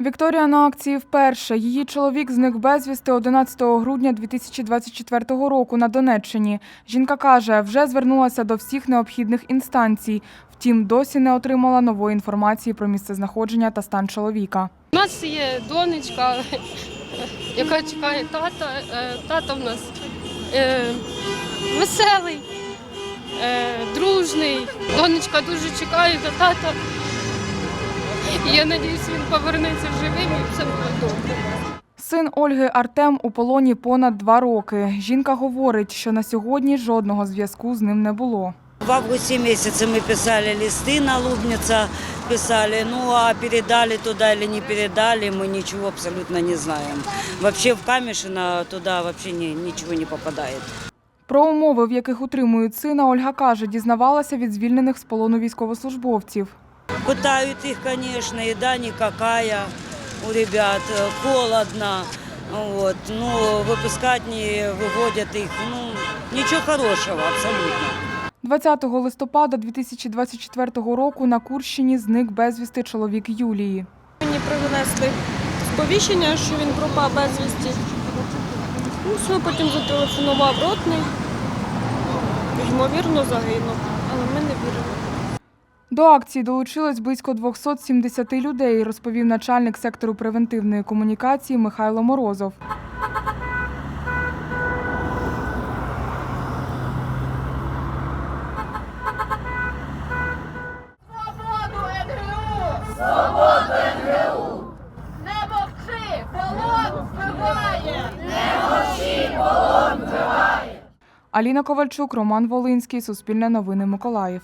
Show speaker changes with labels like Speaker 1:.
Speaker 1: Вікторія на акції вперше. Її чоловік зник безвісти 11 грудня 2024 року на Донеччині. Жінка каже, вже звернулася до всіх необхідних інстанцій. Втім, досі не отримала нової інформації про місцезнаходження та стан чоловіка.
Speaker 2: У нас є донечка, яка чекає тата. Е, Тато в нас е, веселий, е, дружний. Донечка дуже чекає до тата. І я сподіваюся, він повернеться живим і все буде добре.
Speaker 1: Син Ольги Артем у полоні понад два роки. Жінка говорить, що на сьогодні жодного зв'язку з ним не було.
Speaker 3: В августе месяце мы писали листы на Лубница, писали, ну а передали туда или не передали, мы ничего абсолютно не знаем. Вообще в Камешино туда вообще ни- ничего не попадает.
Speaker 1: Про умови, в яких утримують сина, Ольга каже, дізнавалася від звільнених з полону військовослужбовців.
Speaker 3: Пытают их, конечно, еда никакая у ребят, э, холодно, вот, ну, выпускать не выводят их, ну, ничего хорошего абсолютно.
Speaker 1: 20 листопада 2024 року на Курщині зник безвісти чоловік Юлії.
Speaker 4: Мені принесли сповіщення, що він пропав безвісті. Ну, все, потім зателефонував ротний. Ймовірно, загинув, але ми не віримо.
Speaker 1: До акції долучилось близько 270 людей, розповів начальник сектору превентивної комунікації Михайло Морозов. Аліна Ковальчук, Роман Волинський, Суспільне новини Миколаїв.